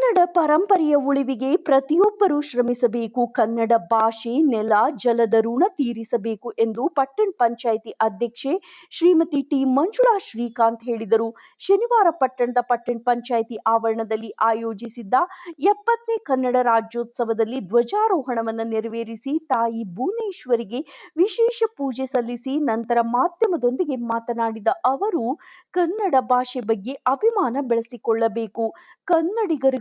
ಕನ್ನಡ ಪರಂಪರೆಯ ಉಳಿವಿಗೆ ಪ್ರತಿಯೊಬ್ಬರೂ ಶ್ರಮಿಸಬೇಕು. ಕನ್ನಡ ಭಾಷೆ ನೆಲ, ಜಲದ ಋಣ ತೀರಿಸಬೇಕು ಎಂದು ಪಟ್ಟಣ ಪಂಚಾಯಿತಿ ಅಧ್ಯಕ್ಷೆ ಶ್ರೀಮತಿ ಟಿ ಮಂಜುಳಾ ಶ್ರೀಕಾಂತ್ ಹೇಳಿದರು. ಶನಿವಾರ ಪಟ್ಟಣದ ಪಟ್ಟಣ ಪಂಚಾಯಿತಿ ಆವರಣದಲ್ಲಿ ಆಯೋಜಿಸಿದ್ದ ಎಪ್ಪತ್ತನೇ ಕನ್ನಡ ರಾಜ್ಯೋತ್ಸವದಲ್ಲಿ ಧ್ವಜಾರೋಹಣವನ್ನು ನೆರವೇರಿಸಿ ತಾಯಿ ಭುವನೇಶ್ವರಿಗೆ ವಿಶೇಷ ಪೂಜೆ ಸಲ್ಲಿಸಿ ನಂತರ ಮಾಧ್ಯಮದೊಂದಿಗೆ ಮಾತನಾಡಿದ ಅವರು, ಕನ್ನಡ ಭಾಷೆ ಬಗ್ಗೆ ಅಭಿಮಾನ ಬೆಳೆಸಿಕೊಳ್ಳಬೇಕು.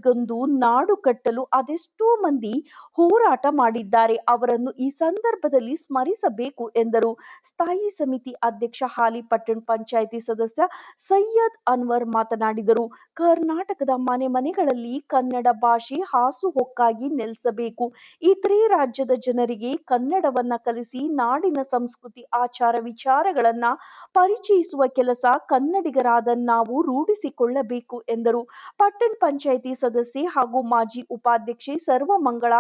ಕನ್ನಡಿಗರಿಗೊಂದು ನಾಡು ಕಟ್ಟಲು ಅದೆಷ್ಟೋ ಮಂದಿ ಹೋರಾಟ ಮಾಡಿದ್ದಾರೆ. ಅವರನ್ನು ಈ ಸಂದರ್ಭದಲ್ಲಿ ಸ್ಮರಿಸಬೇಕು ಎಂದರು. ಸ್ಥಾಯಿ ಸಮಿತಿ ಅಧ್ಯಕ್ಷ ಹಾಲಿ ಪಟ್ಟಣ ಪಂಚಾಯಿತಿ ಸದಸ್ಯ ಸೈಯದ್ ಅನ್ವರ್ ಮಾತನಾಡಿದರು. ಕರ್ನಾಟಕದ ಮನೆ ಮನೆಗಳಲ್ಲಿ ಕನ್ನಡ ಭಾಷೆ ಹಾಸುಹೊಕ್ಕಾಗಿ ನೆಲೆಸಬೇಕು. ಇತರೆ ರಾಜ್ಯದ ಜನರಿಗೆ ಕನ್ನಡವನ್ನ ಕಲಿಸಿ ನಾಡಿನ ಸಂಸ್ಕೃತಿ, ಆಚಾರ ವಿಚಾರಗಳನ್ನ ಪರಿಚಯಿಸುವ ಕೆಲಸ ಕನ್ನಡಿಗರಾದ ನಾವು ರೂಢಿಸಿಕೊಳ್ಳಬೇಕು ಎಂದರು. ಪಟ್ಟಣ ಪಂಚಾಯಿತಿ ಸದಸ್ಯೆ ಹಾಗೂ ಮಾಜಿ ಉಪಾಧ್ಯಕ್ಷೆ ಸರ್ವಮಂಗಳ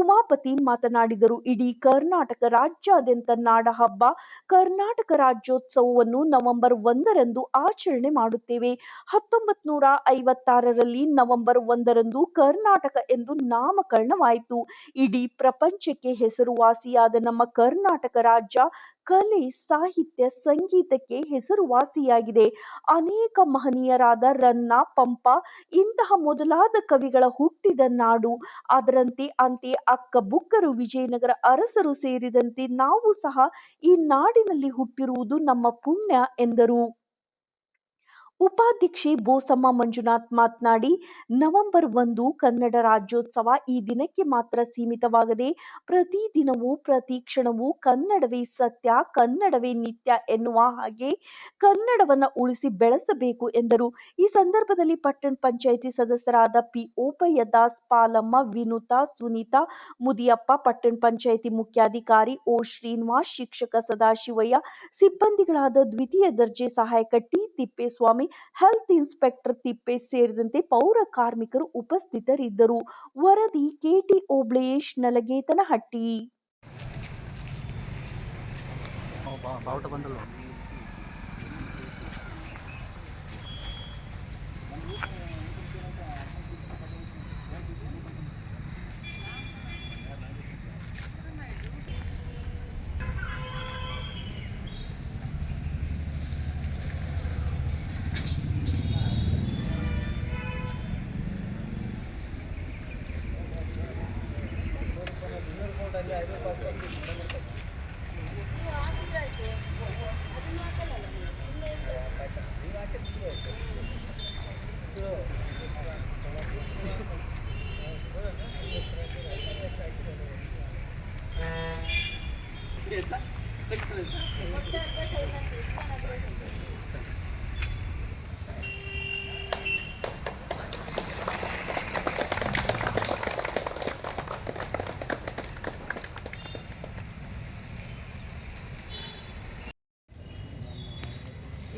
ಉಮಾಪತಿ ಮಾತನಾಡಿದರು. ಇಡೀ ಕರ್ನಾಟಕ ರಾಜ್ಯಾದ್ಯಂತ ನಾಡ ಹಬ್ಬ ಕರ್ನಾಟಕ ರಾಜ್ಯೋತ್ಸವವನ್ನು ನವೆಂಬರ್ ಒಂದರಂದು ಆಚರಣೆ ಮಾಡುತ್ತೇವೆ. ಹತ್ತೊಂಬತ್ ನೂರ ಐವತ್ತಾರರಲ್ಲಿ ನವೆಂಬರ್ ಒಂದರಂದು ಕರ್ನಾಟಕ ಎಂದು ನಾಮಕರಣವಾಯಿತು. ಇಡೀ ಪ್ರಪಂಚಕ್ಕೆ ಹೆಸರುವಾಸಿಯಾದ ನಮ್ಮ ಕರ್ನಾಟಕ ರಾಜ್ಯ ಕಲೆ, ಸಾಹಿತ್ಯ, ಸಂಗೀತಕ್ಕೆ ಹೆಸರುವಾಸಿಯಾಗಿದೆ. ಅನೇಕ ಮಹನೀಯರಾದ ರನ್ನ, ಪಂಪ ಇಂತಹ ಮೊದಲಾದ ಕವಿಗಳ ಹುಟ್ಟಿದ ನಾಡು. ಅದರಂತೆ ಅಂತೆ ಅಕ್ಕ ಬುಕ್ಕರು, ವಿಜಯನಗರ ಅರಸರು ಸೇರಿದಂತೆ ನಾವು ಸಹ ಈ ನಾಡಿನಲ್ಲಿ ಹುಟ್ಟಿರುವುದು ನಮ್ಮ ಪುಣ್ಯ ಎಂದರು. ಉಪಾಧ್ಯಕ್ಷೆ ಬೋಸಮ್ಮ ಮಂಜುನಾಥ್ ಮಾತನಾಡಿ, ನವೆಂಬರ್ ಒಂದು ಕನ್ನಡ ರಾಜ್ಯೋತ್ಸವ ಈ ದಿನಕ್ಕೆ ಮಾತ್ರ ಸೀಮಿತವಾಗದೆ, ಪ್ರತಿ ದಿನವೂ, ಪ್ರತಿ ಕ್ಷಣವೂ ಕನ್ನಡವೇ ಸತ್ಯ, ಕನ್ನಡವೇ ನಿತ್ಯ ಎನ್ನುವ ಹಾಗೆ ಕನ್ನಡವನ್ನ ಉಳಿಸಿ ಬೆಳೆಸಬೇಕು ಎಂದರು. ಈ ಸಂದರ್ಭದಲ್ಲಿ ಪಟ್ಟಣ ಪಂಚಾಯಿತಿ ಸದಸ್ಯರಾದ ಪಿ ಓಪಯ್ಯ ದಾಸ್, ಪಾಲಮ್ಮ, ವಿನುತಾ, ಸುನೀತಾ, ಮುದಿಯಪ್ಪ, ಪಟ್ಟಣ ಪಂಚಾಯಿತಿ ಮುಖ್ಯಾಧಿಕಾರಿ ಓ ಶ್ರೀನಿವಾಸ್, ಶಿಕ್ಷಕ ಸದಾಶಿವಯ್ಯ, ಸಿಬ್ಬಂದಿಗಳಾದ ದ್ವಿತೀಯ ದರ್ಜೆ ಸಹಾಯಕ T Thippeswamy health inspector Thippesh ಸೇರಿದಂತೆ ಪೌರ ಕಾರ್ಮಿಕರು ಉಪಸ್ಥಿತರಿದ್ದರು. ವರದಿ ಕೆಟಿ ಓಬ್ಳೇಶ್ ನಲಗೇತನಹಟ್ಟಿ ಬಾವುಟ ಬಂದಲ್ಲ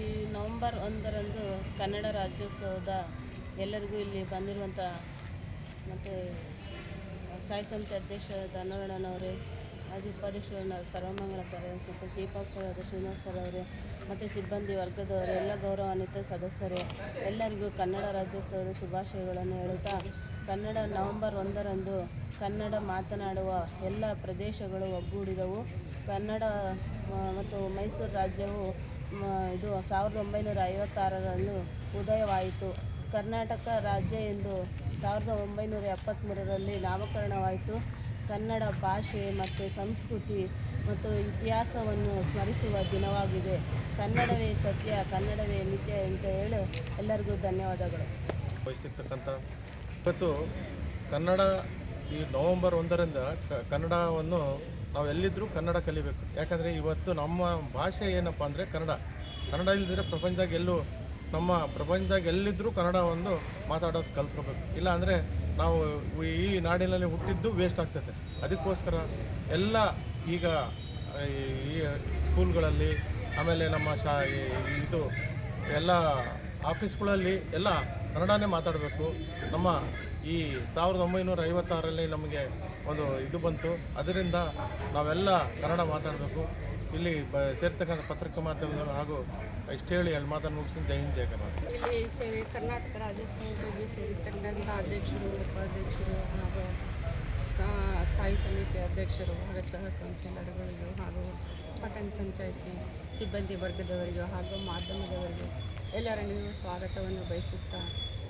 ಈ ನವಂಬರ್ ಒಂದರಂದು ಕನ್ನಡ ರಾಜ್ಯೋತ್ಸವದ ಎಲ್ಲರಿಗೂ ಇಲ್ಲಿ ಬಂದಿರುವಂಥ ಮತ್ತು ಸಾಯಿ ಸಮಿತಿ ಅಧ್ಯಕ್ಷ ಅನ್ನವಣ್ಣನವರೇ ಮಾಜಿ ಉಪಾಧ್ಯಕ್ಷರಾದ ಸರ್ವಮಂಗಳ ಸರ್ ಮತ್ತು ಆಫೀಸರಾದ ಶ್ರೀನಿವಾಸ್ ಸರ್ ಅವರೇ, ಮತ್ತು ಸಿಬ್ಬಂದಿ ವರ್ಗದವರು, ಎಲ್ಲ ಗೌರವಾನ್ವಿತ ಸದಸ್ಯರು, ಎಲ್ಲರಿಗೂ ಕನ್ನಡ ರಾಜ್ಯೋತ್ಸವದ ಶುಭಾಶಯಗಳನ್ನು ಹೇಳುತ್ತಾ, ಕನ್ನಡ ನವಂಬರ್ ಒಂದರಂದು ಕನ್ನಡ ಮಾತನಾಡುವ ಎಲ್ಲ ಪ್ರದೇಶಗಳು ಒಗ್ಗೂಡಿದವು. ಕನ್ನಡ ಮತ್ತು ಮೈಸೂರು ರಾಜ್ಯವು ಇದು ಸಾವಿರದ ಒಂಬೈನೂರ ಐವತ್ತಾರರಂದು ಉದಯವಾಯಿತು. ಕರ್ನಾಟಕ ರಾಜ್ಯ ಎಂದು ಸಾವಿರದ ಒಂಬೈನೂರ ಎಪ್ಪತ್ತ್ಮೂರರಲ್ಲಿ ನಾಮಕರಣವಾಯಿತು. ಕನ್ನಡ ಭಾಷೆ ಮತ್ತು ಸಂಸ್ಕೃತಿ ಮತ್ತು ಇತಿಹಾಸವನ್ನು ಸ್ಮರಿಸುವ ದಿನವಾಗಿದೆ. ಕನ್ನಡವೇ ಸತ್ಯ, ಕನ್ನಡವೇ ನಿತ್ಯ ಅಂತ ಹೇಳಿ ಎಲ್ಲರಿಗೂ ಧನ್ಯವಾದಗಳು. ವಹಿಸಿರ್ತಕ್ಕಂಥ ಇವತ್ತು ಕನ್ನಡ ಈ ನವಂಬರ್ ಒಂದರಿಂದ ಕನ್ನಡವನ್ನು ನಾವು ಎಲ್ಲಿದ್ದರೂ ಕನ್ನಡ ಕಲಿಬೇಕು. ಯಾಕಂದರೆ ಇವತ್ತು ನಮ್ಮ ಭಾಷೆ ಏನಪ್ಪ ಅಂದರೆ ಕನ್ನಡ. ಕನ್ನಡ ಇಲ್ಲದಿದ್ರೆ ಪ್ರಪಂಚದಾಗ ಎಲ್ಲೂ ನಮ್ಮ ಪ್ರಪಂಚದಾಗ ಎಲ್ಲಿದ್ದರೂ ಕನ್ನಡವನ್ನು ಮಾತಾಡೋದು ಕಲ್ತ್ಕೋಬೇಕು. ಇಲ್ಲ ಅಂದರೆ ನಾವು ಈ ನಾಡಿನಲ್ಲಿ ಹುಟ್ಟಿದ್ದು ವೇಸ್ಟ್ ಆಗ್ತದೆ. ಅದಕ್ಕೋಸ್ಕರ ಎಲ್ಲ ಈಗ ಈ- ಸ್ಕೂಲ್ಗಳಲ್ಲಿ ಆಮೇಲೆ ನಮ್ಮ ಶಾ ಇದು ಎಲ್ಲ ಆಫೀಸ್ಗಳಲ್ಲಿ ಎಲ್ಲ ಕನ್ನಡನೇ ಮಾತಾಡಬೇಕು. ನಮ್ಮ ಈ ಸಾವಿರದ ಒಂಬೈನೂರ ಐವತ್ತಾರರಲ್ಲಿ ನಮಗೆ ಒಂದು ಇದು ಬಂತು. ಅದರಿಂದ ನಾವೆಲ್ಲ ಕನ್ನಡ ಮಾತಾಡಬೇಕು. ಇಲ್ಲಿ ಬ ಸೇರ್ತಕ್ಕಂಥ ಪತ್ರಿಕಾ ಮಾಧ್ಯಮದವರು ಹಾಗೂ ಇಷ್ಟು ಹೇಳಿ ಅಲ್ಲಿ ಮಾತನ್ನು ಮುಗಿಸ್ತೀನಿ. ಜೈ ಹಿಂದ್ ಜಯ ಇಲ್ಲಿ ಸೇರಿ ಕರ್ನಾಟಕ ಸೇರಿರ್ತಕ್ಕಂಥ ಅಧ್ಯಕ್ಷರು, ಉಪಾಧ್ಯಕ್ಷರು ಹಾಗೂ ಸ್ಥಾಯಿ ಸಮಿತಿ ಅಧ್ಯಕ್ಷರು ಹಾಗೂ ಸಹ ಕೌನ್ಸಿಲರ್ಗಳಿಗೂ ಹಾಗೂ ಪಟ್ಟಣ ಪಂಚಾಯತಿ ಸಿಬ್ಬಂದಿ ವರ್ಗದವರಿಗೂ ಹಾಗೂ ಮಾಧ್ಯಮದವರಿಗೂ ಎಲ್ಲರನ್ನೂ ಸ್ವಾಗತವನ್ನು ಬಯಸುತ್ತಾ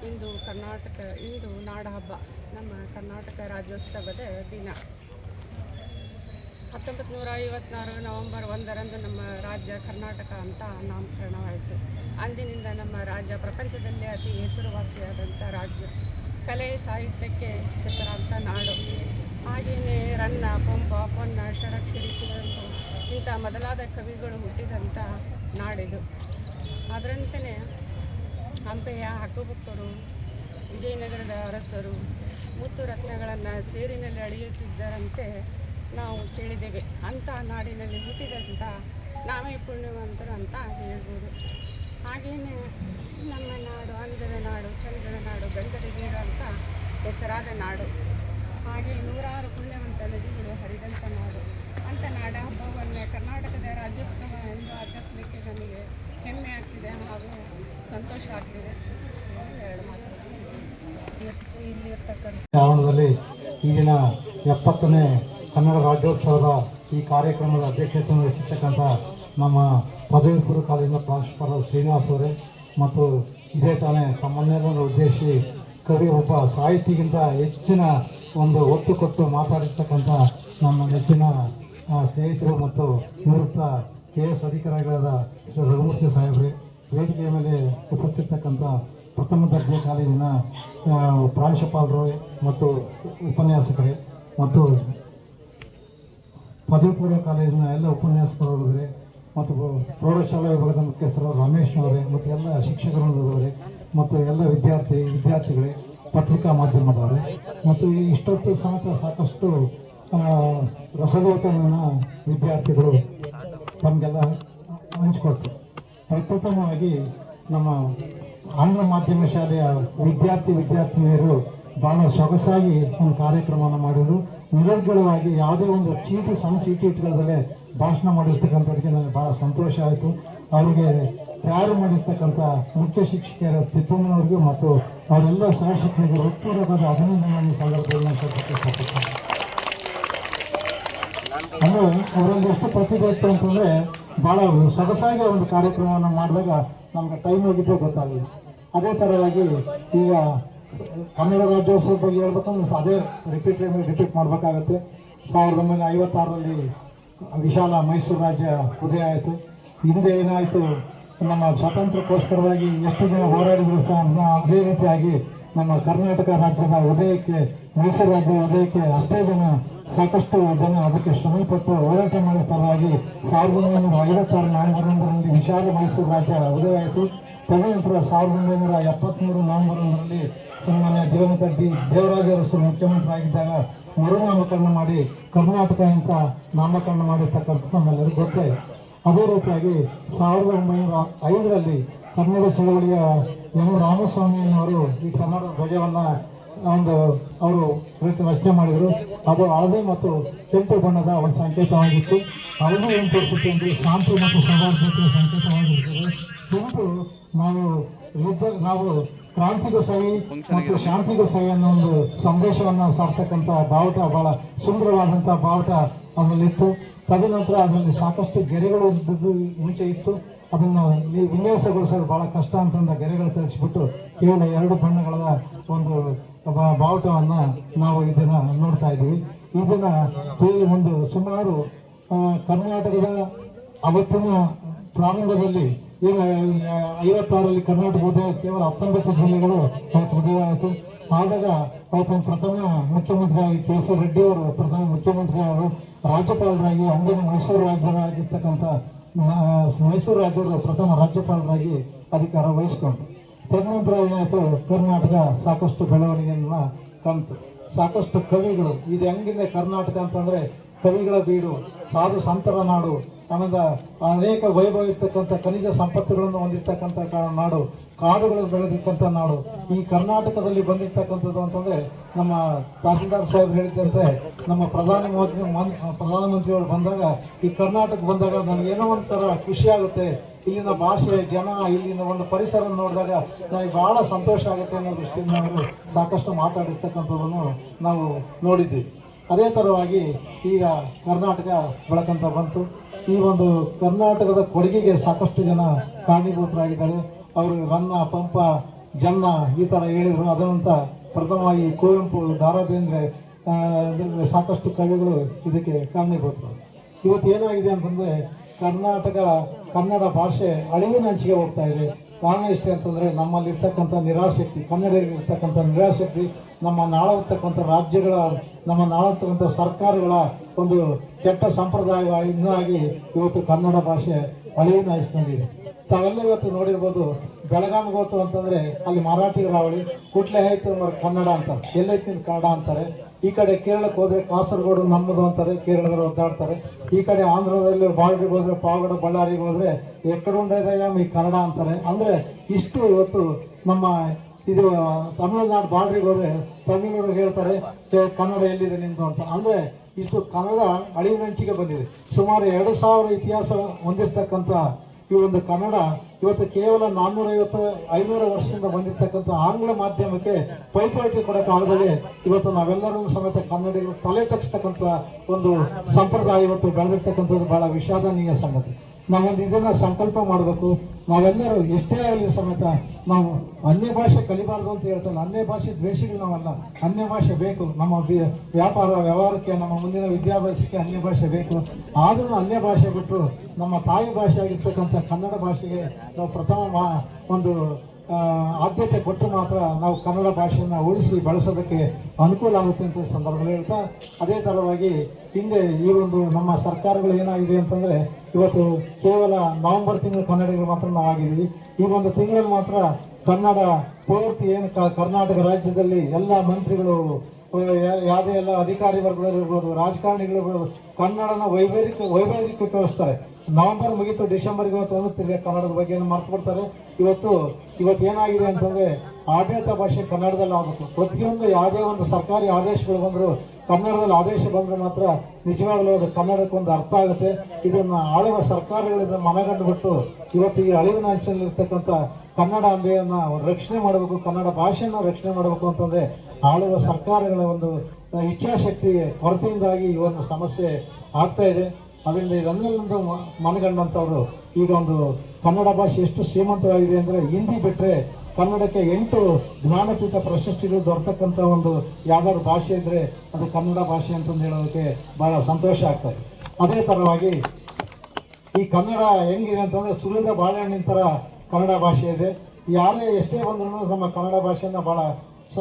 ಇಂದು ಕರ್ನಾಟಕ, ಇಂದು ನಾಡ ಹಬ್ಬ ನಮ್ಮ ಕರ್ನಾಟಕ ರಾಜ್ಯೋತ್ಸವದ ದಿನ. ಹತ್ತೊಂಬತ್ತು ನೂರ ಐವತ್ನಾರು ನವೆಂಬರ್ ಒಂದರಂದು ನಮ್ಮ ರಾಜ್ಯ ಕರ್ನಾಟಕ ಅಂತ ನಾಮಕರಣವಾಯಿತು. ಅಂದಿನಿಂದ ನಮ್ಮ ರಾಜ್ಯ ಪ್ರಪಂಚದಲ್ಲೇ ಅತಿ ಹೆಸರುವಾಸಿಯಾದಂಥ ರಾಜ್ಯ. ಕಲೆ ಸಾಹಿತ್ಯಕ್ಕೆ ಹೆಸರಾಂತ ನಾಡು. ಹಾಗೆಯೇ ರನ್ನ ಪಂಪ ಪೊನ್ನ, ಷಡಕ್ಷರಿ ಕುವೆಂಪು ಇಂಥ ಮೊದಲಾದ ಕವಿಗಳು ಹುಟ್ಟಿದಂಥ ನಾಡಿದು. ಅದರಂತೆಯೇ ಹಂಪೆಯ ಹಕ್ಕುಬುಕ್ಕರು ವಿಜಯನಗರದ ಅರಸರು ಮುತ್ತು ರತ್ನಗಳನ್ನು ಸೇರಿನಲ್ಲಿ ಅಳೆಯುತ್ತಿದ್ದರಂತೆ ನಾವು ಕೇಳಿದ್ದೇವೆ. ಅಂಥ ನಾಡಿನಲ್ಲಿ ಹುಟ್ಟಿದಂಥ ನಾವೇ ಪುಣ್ಯವಂತರು ಅಂತ ಹೇಳ್ಬೋದು. ಹಾಗೆಯೇ ನಮ್ಮ ನಾಡು ಅಂಜನ ನಾಡು ಚಂದನ ನಾಡು, ಗಂಧದ ಅಂತ ಹೆಸರಾದ ನಾಡು. ಹಾಗೆ ನೂರಾರು ಪುಣ್ಯವಂತ ನದಿಗಳು ಹರಿದಂಥ ನಾಡು. ಅಂಥ ನಾಡ ಹಬ್ಬವನ್ನು ಕರ್ನಾಟಕದ ರಾಜ್ಯೋತ್ಸವ ಎಂದು ಆಚರಿಸಲಿಕ್ಕೆ ನಮಗೆ ಹೆಮ್ಮೆ ಆಗ್ತಿದೆ ಹಾಗೂ ಸಂತೋಷ ಆಗ್ತಿದೆ. ಎರಡು ಮಾತು ಇಲ್ಲಿರ್ತಕ್ಕಂಥ ಆವರಣದಲ್ಲಿ ಈ ದಿನ ಎಪ್ಪತ್ತನೇ ಕನ್ನಡ ರಾಜ್ಯೋತ್ಸವದ ಈ ಕಾರ್ಯಕ್ರಮದ ಅಧ್ಯಕ್ಷತೆ ವಹಿಸಿರ್ತಕ್ಕಂಥ ನಮ್ಮ ಪದವಿ ಪೂರ್ವ ಕಾಲೇಜಿನ ಪ್ರಾಂಶುಪಾಲ ಶ್ರೀನಿವಾಸ್ ಅವರೇ ಮತ್ತು ಇದೇ ತಾನೇ ತಮ್ಮನ್ನೆಲ್ಲರನ್ನು ಉದ್ದೇಶಿಸಿ ಕವಿ ಒಬ್ಬ ಸಾಹಿತಿಗಿಂತ ಹೆಚ್ಚಿನ ಒಂದು ಒತ್ತು ಕೊಟ್ಟು ಮಾತಾಡಿರ್ತಕ್ಕಂಥ ನಮ್ಮ ನೆಚ್ಚಿನ ಸ್ನೇಹಿತರು ಮತ್ತು ನಿವೃತ್ತ ಕೆ ಎಸ್ ಅಧಿಕಾರಿಗಳಾದ ಶ್ರೀ ರಘುಮೂರ್ತಿ ಸಾಹೇಬ್ರೆ. ವೇದಿಕೆಯ ಮೇಲೆ ಉಪಸ್ಥಿತಕ್ಕಂಥ ಪ್ರಥಮ ದರ್ಜೆ ಕಾಲೇಜಿನ ಪ್ರಾಂಶುಪಾಲರು ಮತ್ತು ಉಪನ್ಯಾಸಕರೇ ಮತ್ತು ಪದವಿ ಪೂರ್ವ ಕಾಲೇಜಿನ ಎಲ್ಲ ಉಪನ್ಯಾಸಕರವರೇ ಮತ್ತು ಪ್ರೌಢಶಾಲಾ ವಿಭಾಗದ ಮುಖ್ಯಸ್ಥರು ರಮೇಶ್ ಅವರೇ ಮತ್ತು ಎಲ್ಲ ಶಿಕ್ಷಕರವರೇ ಮತ್ತು ಎಲ್ಲ ವಿದ್ಯಾರ್ಥಿ ವಿದ್ಯಾರ್ಥಿಗಳೇ ಪತ್ರಿಕಾ ಮಾಧ್ಯಮದವರೇ ಮತ್ತು ಇಷ್ಟೊತ್ತು ಸಮೇತ ಸಾಕಷ್ಟು ಆ, ವಿದ್ಯಾರ್ಥಿಗಳು ತಮಗೆಲ್ಲ ಹಂಚಿಕೊಟ್ರು. ಪ್ರಪ್ರಥಮವಾಗಿ ನಮ್ಮ ಆಂಗ್ಲ ಮಾಧ್ಯಮ ಶಾಲೆಯ ವಿದ್ಯಾರ್ಥಿ ವಿದ್ಯಾರ್ಥಿನಿಯರು ಬಹಳ ಸೊಗಸಾಗಿ ಒಂದು ಕಾರ್ಯಕ್ರಮವನ್ನು ಮಾಡಿದರು. ನಿರರ್ಗಳವಾಗಿ ಯಾವುದೇ ಒಂದು ಚೀಟಿ, ಸಣ್ಣ ಚೀಟಿ ಇಟ್ಕೊಳ್ಳದಲ್ಲೇ ಭಾಷಣ ಮಾಡಿರ್ತಕ್ಕಂಥದ್ದಕ್ಕೆ ನನಗೆ ಭಾಳ ಸಂತೋಷ ಆಯಿತು. ಅವರಿಗೆ ತಯಾರು ಮಾಡಿರ್ತಕ್ಕಂಥ ಮುಖ್ಯ ಶಿಕ್ಷಕಿಯರ ತಿಪ್ಪಮ್ಮನವ್ರಿಗೂ ಮತ್ತು ಅವರೆಲ್ಲ ಸಹ ಶಿಕ್ಷಕರಿಗೆ ಒಟ್ಟೂರವಾದ ಅಭಿನಂದನೆಯನ್ನು ಈ ಸಂದರ್ಭದಲ್ಲಿ ಅಂದ್ರೆ ಅವರಲ್ಲಿ ಎಷ್ಟು ಪ್ರತಿಭೆ ಇತ್ತು ಅಂತಂದ್ರೆ ಬಹಳ ಸೊಗಸಾಗಿ ಒಂದು ಕಾರ್ಯಕ್ರಮವನ್ನು ಮಾಡಿದಾಗ ನಮ್ಗೆ ಟೈಮ್ ಹೋಗಿದ್ದೇ ಗೊತ್ತಾಗಲಿಲ್ಲ ಅದೇ ಥರವಾಗಿ ಈಗ ಕನ್ನಡ ರಾಜ್ಯೋತ್ಸವ ಬಗ್ಗೆ ಹೇಳ್ಬೇಕಂದ್ರೆ ಅದೇ ರಿಪೀಟ್ ರಿಪೀಟ್ ಮಾಡಬೇಕಾಗತ್ತೆ. ಸಾವಿರದ ಒಂಬೈನೂರ ಐವತ್ತಾರರಲ್ಲಿ ವಿಶಾಲ ಮೈಸೂರು ರಾಜ್ಯ ಉದಯ ಆಯಿತು. ಹಿಂದೆ ಏನಾಯಿತು, ನಮ್ಮ ಸ್ವಾತಂತ್ರ್ಯಕ್ಕೋಸ್ಕರವಾಗಿ ಎಷ್ಟು ಜನ ಹೋರಾಡಿದ್ರು ಸಹ ಅದೇ ರೀತಿಯಾಗಿ ನಮ್ಮ ಕರ್ನಾಟಕ ರಾಜ್ಯದ ಉದಯಕ್ಕೆ, ಮೈಸೂರು ರಾಜ್ಯದ ಉದಯಕ್ಕೆ ಅಷ್ಟೇ ಜನ ಸಾಕಷ್ಟು ಜನ ಅದಕ್ಕೆ ಶ್ರಮಪಟ್ಟು ಹೋರಾಟ ಮಾಡುವ ಪರವಾಗಿ ಸಾವಿರದ ಒಂಬೈನೂರ ಐವತ್ತಾರು ನವೆಂಬರ್ ಒಂದರಲ್ಲಿ ವಿಶಾಲ ಮೈಸೂರು ರಾಜ್ಯ ಉದಯ ಆಯಿತು ತದನಂತರ ಸಾವಿರದ ಒಂಬೈನೂರ ಎಪ್ಪತ್ತ್ಮೂರು ನವೆಂಬರ್ ಒಂದರಲ್ಲಿ ಸನ್ಮಾನ್ಯ ದೇವನತಡ್ಡಿ ಡಿ. ದೇವರಾಜ ಅರಸರು ಮುಖ್ಯಮಂತ್ರಿ ಆಗಿದ್ದಾಗ ಮರುನಾಮಕರಣ ಮಾಡಿ ಕರ್ನಾಟಕ ಅಂತ ನಾಮಕರಣ ಮಾಡಿರ್ತಕ್ಕಂಥದ್ದು ನಮ್ಮೆಲ್ಲರಿಗೂ ಗೊತ್ತೇ. ಅದೇ ರೀತಿಯಾಗಿ ಸಾವಿರದ ಒಂಬೈನೂರ ಐದರಲ್ಲಿ ಕನ್ನಡ ಚಳವಳಿಯ ಎಂ. ರಾಮಸ್ವಾಮಿಯವರು ಈ ಕನ್ನಡ ಧ್ವಜವನ್ನು ಒಂದು ಅವರು ರಚನೆ ಮಾಡಿದರು. ಅದು ಹಳದಿ ಮತ್ತು ಕೆಂಪು ಬಣ್ಣದ ಒಂದು ಸಂಕೇತವಾಗಿತ್ತು. ಹಳದಿ ಏನು ತೋರಿಸುತ್ತೆ ಅಂದರೆ ಶಾಂತಿ ಮತ್ತು ಸೌಹಾರ್ದತೆಯ ಸಂಕೇತವಾಗಿರುತ್ತದೆ. ಕೆಂಪು ನಾವು ಯುದ್ಧ, ನಾವು ಕ್ರಾಂತಿಗೂ ಸಹಿ ಮತ್ತು ಶಾಂತಿಗೂ ಸಹಿ ಅನ್ನೋ ಒಂದು ಸಂದೇಶವನ್ನು ಸಾರ್ತಕ್ಕಂಥ ಬಾವುಟ, ಬಹಳ ಸುಂದರವಾದಂಥ ಬಾವುಟ ಅದರಲ್ಲಿತ್ತು. ತದನಂತರ ಅದರಲ್ಲಿ ಸಾಕಷ್ಟು ಗೆರೆಗಳು ಮುಂಚೆ ಇತ್ತು. ಅದನ್ನು ಈ ವಿನ್ಯಾಸಗೊಳಿಸೋದು ಬಹಳ ಕಷ್ಟ ಅಂತಂದ ಗೆರೆಗಳು ತೆಗೆಸಿಬಿಟ್ಟು ಕೇವಲ ಎರಡು ಬಣ್ಣಗಳ ಒಂದು ಬಾವುಟವನ್ನು ನಾವು ಈ ದಿನ ನೋಡ್ತಾ ಇದ್ದೀವಿ. ಇದನ್ನ ಈ ಒಂದು ಸುಮಾರು ಕರ್ನಾಟಕದ ಅವತ್ತಿನ ಪ್ರಾರಂಭದಲ್ಲಿ, ಈಗ ಐವತ್ತಾರರಲ್ಲಿ ಕರ್ನಾಟಕ ಉದಯ, ಕೇವಲ ಹತ್ತೊಂಬತ್ತು ಜಿಲ್ಲೆಗಳು ಅವತ್ತು ಉದಯ ಆಯಿತು. ಆದಾಗ ಅವತ್ತು ಪ್ರಥಮ ಮುಖ್ಯಮಂತ್ರಿಯಾಗಿ ಕೆ ಎಸ್ ರೆಡ್ಡಿ ಅವರು, ಪ್ರಥಮ ಮುಖ್ಯಮಂತ್ರಿಯವರು ರಾಜ್ಯಪಾಲರಾಗಿ, ಅಂದಿನ ಮೈಸೂರು ರಾಜ್ಯರಾಗಿರ್ತಕ್ಕಂಥ ಮೈಸೂರು ರಾಜ್ಯದ ಪ್ರಥಮ ರಾಜ್ಯಪಾಲರಾಗಿ ಅಧಿಕಾರ ವಹಿಸ್ಕೊಂಡ್ರು. ತದನಂತರ ಏನಾಯಿತು ಕರ್ನಾಟಕ ಸಾಕಷ್ಟು ಬೆಳವಣಿಗೆಯನ್ನ ಕಂತು ಸಾಕಷ್ಟು ಕವಿಗಳು. ಇದು ಹೆಂಗಿದೆ ಕರ್ನಾಟಕ ಅಂತಂದ್ರೆ ಕವಿಗಳ ಬೀಡು ಸಾಧು ಸಂತರ ನಾಡು ಆಮೇಲೆ ಅನೇಕ ವೈಭವ ಇರ್ತಕ್ಕಂಥ ಖನಿಜ ಸಂಪತ್ತುಗಳನ್ನು ಹೊಂದಿರ್ತಕ್ಕಂಥ ನಾಡು, ಕಾಡುಗಳು ಬೆಳೆದಿರ್ತಕ್ಕಂಥ ನಾಡು. ಈ ಕರ್ನಾಟಕದಲ್ಲಿ ಬಂದಿರ್ತಕ್ಕಂಥದ್ದು ಅಂತಂದ್ರೆ ನಮ್ಮ ತಹಸೀಲ್ದಾರ್ ಸಾಹೇಬ್ ಹೇಳಿದಂತೆ ನಮ್ಮ ಪ್ರಧಾನಿ ಮೋದಿ ಪ್ರಧಾನಮಂತ್ರಿಯವರು ಬಂದಾಗ ಈ ಕರ್ನಾಟಕ ಬಂದಾಗ ನನಗೆ ಏನೋ ಒಂಥರ ಖುಷಿ ಆಗುತ್ತೆ. ಇಲ್ಲಿನ ಭಾಷೆ ಜನ, ಇಲ್ಲಿನ ಒಂದು ಪರಿಸರ ನೋಡಿದಾಗ ನನಗೆ ಬಹಳ ಸಂತೋಷ ಆಗುತ್ತೆ ಅನ್ನೋ ದೃಷ್ಟಿಯಿಂದ ಅವರು ಸಾಕಷ್ಟು ಮಾತಾಡಿರ್ತಕ್ಕಂಥದ್ದನ್ನು ನಾವು ನೋಡಿದ್ದೀವಿ ಅದೇ ಥರವಾಗಿ ಈಗ ಕರ್ನಾಟಕ ಬೆಳಕಂತ ಬಂತು. ಈ ಒಂದು ಕರ್ನಾಟಕದ ಕೊಡುಗೆಗೆ ಸಾಕಷ್ಟು ಜನ ಕಾರಣೀಭೂತರಾಗಿದ್ದಾರೆ. ಅವರು ರನ್ನ, ಪಂಪ, ಜನ್ನ ಈ ಥರ ಹೇಳಿದರು. ಅದರಂತ ಪ್ರಥಮವಾಗಿ ಕುವೆಂಪು ದಾರಾಬೇಂದ್ರೆ ಸಾಕಷ್ಟು ಕವಿಗಳು ಇದಕ್ಕೆ ಕಾರಣೀಭೂತರು. ಇವತ್ತು ಏನಾಗಿದೆ ಅಂತಂದರೆ ಕರ್ನಾಟಕ ಕನ್ನಡ ಭಾಷೆ ಅಳಿವಿನಂಚಿಗೆ ಹೋಗ್ತಾ ಇದೆ. ಕಾರಣ ಎಷ್ಟೇ ಅಂತಂದರೆ ನಮ್ಮಲ್ಲಿರ್ತಕ್ಕಂಥ ನಿರಾಸಕ್ತಿ ಕನ್ನಡಿಗರಿರ್ತಕ್ಕಂಥ ನಿರಾಸಕ್ತಿ, ನಮ್ಮ ನಾಳತಕ್ಕಂಥ ರಾಜ್ಯಗಳ, ನಮ್ಮ ನಾಳತಕ್ಕಂಥ ಸರ್ಕಾರಗಳ ಒಂದು ಕೆಟ್ಟ ಸಂಪ್ರದಾಯ ಇನ್ನಾಗಿ ಇವತ್ತು ಕನ್ನಡ ಭಾಷೆ ಅಳಿವಿನ ಹಚ್ಕೊಂಡಿದೆ ತಾವೆಲ್ಲ ಇವತ್ತು ನೋಡಿರ್ಬೋದು ಬೆಳಗಾವಿಗೆ ಹೋತು ಅಂತಂದರೆ ಅಲ್ಲಿ ಮರಾಠಿಗರಾವಳಿ ಕುಟ್ಲೆ ಆಯ್ತು ಕನ್ನಡ ಅಂತಾರೆ ಎಲ್ಲೈತಿ ಕನ್ನಡ ಅಂತಾರೆ. ಈ ಕಡೆ ಕೇರಳಕ್ಕೆ ಹೋದ್ರೆ ಕಾಸರಗೋಡು ನಮ್ಮದು ಅಂತಾರೆ ಕೇರಳದವರು ಒದ್ದಾಡ್ತಾರೆ. ಈ ಕಡೆ ಆಂಧ್ರದಲ್ಲಿ ಬಾರ್ಡ್ರಿಗೆ ಹೋದ್ರೆ ಪಾವಗಡ ಬಳ್ಳಾರಿಗೆ ಹೋದ್ರೆ ಎಕ್ಕಡುಂಡದಯಾಮ್ ಈ ಕನ್ನಡ ಅಂತಾರೆ. ಅಂದ್ರೆ ಇಷ್ಟು ಇವತ್ತು ನಮ್ಮ ಇದು ತಮಿಳುನಾಡು ಬಾರ್ಡ್ರಿಗೆ ಹೋದ್ರೆ ತಮಿಳರು ಹೇಳ್ತಾರೆ "ಏ, ಕನ್ನಡ ಎಲ್ಲಿದೆ ನಿಂತು ಅಂತ. ಅಂದ್ರೆ ಇಷ್ಟು ಕನ್ನಡ ಅಳಿವಿನಂಚಿಗೆ ಬಂದಿದೆ. ಸುಮಾರು ಎರಡು ಸಾವಿರ ಇತಿಹಾಸ ಹೊಂದಿರ್ತಕ್ಕಂಥ ಈ ಒಂದು ಕನ್ನಡ ಇವತ್ತು ಕೇವಲ ನಾನ್ನೂರೈವತ್ತು, ಐನೂರು ವರ್ಷದಿಂದ ಬಂದಿರತಕ್ಕಂಥ ಆಂಗ್ಲ ಮಾಧ್ಯಮಕ್ಕೆ ಪೈಪೋಟಿ ಕೊಡೋ ಕಾಲದಲ್ಲಿ ಇವತ್ತು ನಾವೆಲ್ಲರೂ ಸಮೇತ ಕನ್ನಡಿಗರು ತಲೆ ತಗ್ಸ್ತಕ್ಕಂಥ ಒಂದು ಸಂಪ್ರದಾಯ ಇವತ್ತು ಬೆಳೆದಿರ್ತಕ್ಕಂಥದ್ದು ಬಹಳ ವಿಷಾದನೀಯ ಸಂಗತಿ. ನಾವೊಂದು ಇದನ್ನ ಸಂಕಲ್ಪ ಮಾಡಬೇಕು. ನಾವೆಲ್ಲರೂ ಎಷ್ಟೇ ಆಗಲಿ ಸಮೇತ ನಾವು ಅನ್ಯ ಭಾಷೆ ಕಲಿಬಾರ್ದು ಅಂತ ಹೇಳ್ತಾರೆ. ಅನ್ಯ ಭಾಷೆ ದ್ವೇಷಿಗಳು ನಾವಲ್ಲ. ಅನ್ಯ ಭಾಷೆ ಬೇಕು. ನಮ್ಮ ವ್ಯಾಪಾರ, ವ್ಯವಹಾರಕ್ಕೆ, ನಮ್ಮ ಮುಂದಿನ ವಿದ್ಯಾಭ್ಯಾಸಕ್ಕೆ ಅನ್ಯ ಭಾಷೆ ಬೇಕು. ಆದರೂ ಅನ್ಯ ಭಾಷೆ ಬಿಟ್ಟು ನಮ್ಮ ತಾಯಿ ಭಾಷೆ ಆಗಿರ್ತಕ್ಕಂಥ ಕನ್ನಡ ಭಾಷೆಗೆ ನಾವು ಪ್ರಥಮ ಒಂದು ಆದ್ಯತೆ ಕೊಟ್ಟು ಮಾತ್ರ ನಾವು ಕನ್ನಡ ಭಾಷೆಯನ್ನು ಉಳಿಸಿ ಬಳಸೋದಕ್ಕೆ ಅನುಕೂಲ ಆಗುತ್ತೆ ಅಂತ ಸಂದರ್ಭದಲ್ಲಿ ಹೇಳ್ತಾ, ಅದೇ ಥರವಾಗಿ ಹಿಂದೆ ಈ ಒಂದು ನಮ್ಮ ಸರ್ಕಾರಗಳು ಏನಾಗಿದೆ ಅಂತಂದರೆ ಇವತ್ತು ಕೇವಲ ನವೆಂಬರ್ ತಿಂಗಳು ಕನ್ನಡಿಗರು ಮಾತ್ರ ನಾವು ಆಗಿದ್ದೀವಿ. ಈ ಒಂದು ತಿಂಗಳಲ್ಲಿ ಮಾತ್ರ ಕನ್ನಡ ಪೂರ್ತಿ ಏನು ಕರ್ನಾಟಕ ರಾಜ್ಯದಲ್ಲಿ ಎಲ್ಲ ಮಂತ್ರಿಗಳು ಯಾವುದೇ ಎಲ್ಲ ಅಧಿಕಾರಿ ವರ್ಗದಲ್ಲಿರ್ಬೋದು ರಾಜಕಾರಣಿಗಳಿರ್ಬೋದು ಕನ್ನಡನ ವೈಭವಿಕ ವೈಭವೀಕರಿಸ್ತಾರೆ ನವೆಂಬರ್ ಮುಗಿತು, ಡಿಸೆಂಬರ್ಗೆ ಇವತ್ತು ತಿರ್ಗಿ ಕನ್ನಡದ ಬಗ್ಗೆ ಮರ್ತು ಬಿಡ್ತಾರೆ ಇವತ್ತು ಇವತ್ತು ಏನಾಗಿದೆ ಅಂತಂದ್ರೆ ಆಡಳಿತ ಭಾಷೆ ಕನ್ನಡದಲ್ಲಿ ಆಗಬೇಕು ಪ್ರತಿಯೊಂದು ಯಾವುದೇ ಒಂದು ಸರ್ಕಾರಿ ಆದೇಶಗಳು ಬಂದರೂ ಕನ್ನಡದಲ್ಲಿ ಆದೇಶ ಬಂದರೆ ಮಾತ್ರ ನಿಜವಾಗಲೂ ಅದು ಕನ್ನಡಕ್ಕೊಂದು ಅರ್ಥ ಆಗುತ್ತೆ. ಇದನ್ನ ಆಳುವ ಸರ್ಕಾರಗಳಿಂದ ಮನಗಂಡು ಬಿಟ್ಟು ಇವತ್ತು ಈ ಅಳಿವಿನ ಅಂಚಿನಲ್ಲಿರ್ತಕ್ಕಂಥ ಕನ್ನಡ ಅಂಬೆಯನ್ನು ರಕ್ಷಣೆ ಮಾಡಬೇಕು, ಕನ್ನಡ ಭಾಷೆಯನ್ನು ರಕ್ಷಣೆ ಮಾಡಬೇಕು ಅಂತಂದ್ರೆ ಆಳುವ ಸರ್ಕಾರಗಳ ಒಂದು ಇಚ್ಛಾಶಕ್ತಿ ಕೊರತೆಯಿಂದಾಗಿ ಈ ಒಂದು ಸಮಸ್ಯೆ ಆಗ್ತಾ ಇದೆ. ಅದರಿಂದ ಇದನ್ನೆಲ್ಲೊಂದು ಮನಗಂಡಂಥವ್ರು ಈಗ ಒಂದು ಕನ್ನಡ ಭಾಷೆ ಎಷ್ಟು ಶ್ರೀಮಂತವಾಗಿದೆ ಅಂದರೆ ಹಿಂದಿ ಬಿಟ್ಟರೆ ಕನ್ನಡಕ್ಕೆ ಎಂಟು ಜ್ಞಾನಪೀಠ ಪ್ರಶಸ್ತಿಗಳು ದೊರೆತಕ್ಕಂಥ ಒಂದು ಯಾವ್ದಾದ್ರು ಭಾಷೆ ಇದ್ದರೆ ಅದು ಕನ್ನಡ ಭಾಷೆ ಅಂತಂದು ಹೇಳೋದಕ್ಕೆ ಭಾಳ ಸಂತೋಷ ಆಗ್ತದೆ ಅದೇ ಥರವಾಗಿ ಈ ಕನ್ನಡ ಹೆಂಗಿದೆ ಅಂತಂದರೆ ಸುಲಿದ ಬಾಳೆಹಣ್ಣಿನ ಥರ ಕನ್ನಡ ಭಾಷೆ ಇದೆ. ಯಾರೇ ಎಷ್ಟೇ ಬಂದ್ರೂ ನಮ್ಮ ಕನ್ನಡ ಭಾಷೆನ ಭಾಳ ಸ,